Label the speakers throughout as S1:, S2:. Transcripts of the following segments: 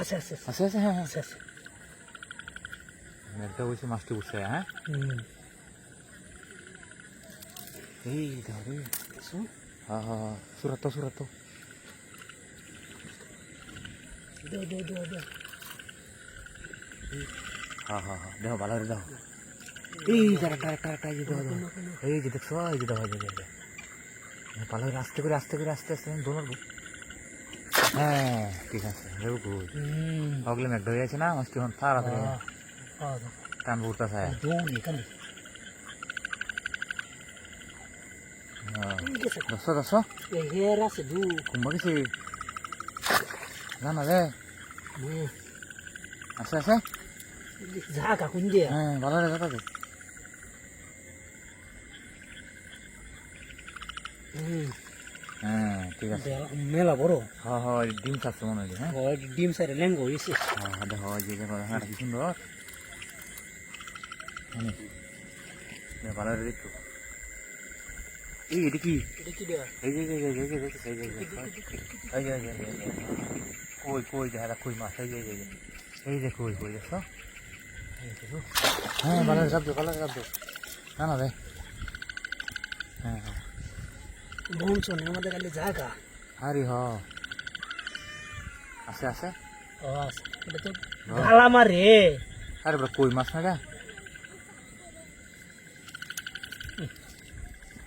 S1: আছে আছে
S2: আছে আছে
S1: হ্যাঁ হ্যাঁ
S2: আছে আছে
S1: একটা বলছি মাছটি উঠছে হ্যাঁ? এই দেখো রে
S2: শুন
S1: হ্যাঁ হ্যাঁ হ্যাঁ সুরাত সুরাত হ্যাঁ হ্যাঁ হ্যাঁ দেখো ভালো দেখো এই যারা যে দেখছ যে দেখো ভালো আস্তে করে আস্তে করে আস্তে আস্তে দোনো হ্যাঁ ঠিক আছে গুড।
S2: হুম।
S1: হগলে হয়ে আছে না মাছটি এখন তাড়াতাড়ি
S2: হ্যাঁ হ্যাঁ
S1: হ্যাঁ
S2: আছে
S1: দশো দশো কুম্ভ গেছি জানা রে আছে আছে
S2: ঝাঁকা কুঞ্জে
S1: হ্যাঁ ভালো রে
S2: হুম
S1: হ্যাঁ ঠিক আছে
S2: মেলা বড়
S1: হ্যাঁ হ্যাঁ ডিম খাচ্ছে মনে হয় হ্যাঁ
S2: ডিম সাইডে লেঙ্গো হয়েছে
S1: হ্যাঁ হ্যাঁ দেখো যে হ্যাঁ কি সুন্দর ভালো করে দেখো এই এটা কি এই যে এই যে এই যে এই যে কই কই দেখা কই মাছ এই যে এই যে কই কই দেখো হ্যাঁ ভালো করে চাপছো ভালো করে চাপছো না না রে হ্যাঁ হ্যাঁ
S2: বনশন আমাদের খালি ঝাঁকা
S1: আরে হ আছে আছে
S2: ও আছে এটা তো
S1: হ্যাঁ।
S2: গালা মারে
S1: আরে বড় কই মাছ না রে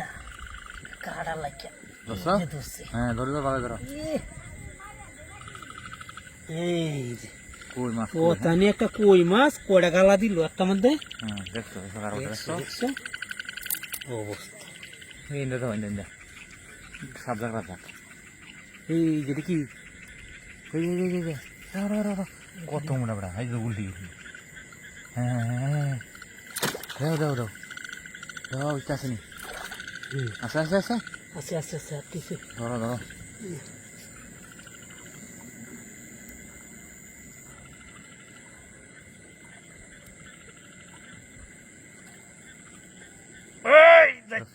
S2: না কাড়া
S1: হ্যাঁ ধরিবে ভালো ধরো
S2: এই যে।
S1: কই মাছ
S2: ও তানি একটা কই মাছ কয়টা গালা দিল একটা মধ্যে।
S1: হ্যাঁ দেখছ সকার দেখছ?
S2: দেখছ অবস্থা।
S1: এই দে দাও ইন্দা সাবধান রাখা। এই যেটা কি এই এই এই এই রাও রাও রাও কত মোটা বড়া এই যে উল্টি গেছি। হ্যাঁ হ্যাঁ দাও দাও দাও। দাও ইচ্ছা আছে আছে আছে
S2: আছে আছে আছে কিছু
S1: ধরো ধরো।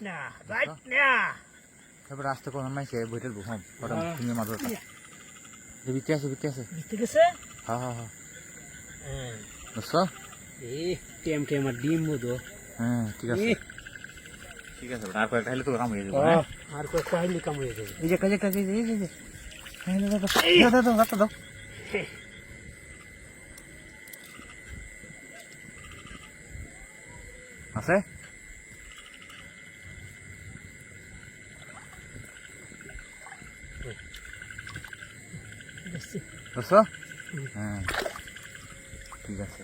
S2: না
S1: তারপরে আসতে কোনো নাই বইটার বুঝাম ওটা
S2: হ্যাঁ।
S1: তুমি মাঝে বিতে আছে বিতে আছে।
S2: বুঝতে গেছে?
S1: হ্যাঁ হ্যাঁ হ্যাঁ
S2: হ্যাঁ।
S1: বুঝছ?
S2: এই টেম টেম আর ডিম বুধো
S1: হ্যাঁ ঠিক আছে।
S2: এ।
S1: ঠিক আছে আর কয়েকটা হলে তো কাম হয়ে যাবে
S2: আর কয়েকটা কাম হয়ে যাবে।
S1: এই যে কাজে কাজে এই যে এই যে দাও দাও দাও দাও দাও দাও আছে। হ্যাঁ। ঠিক আছে।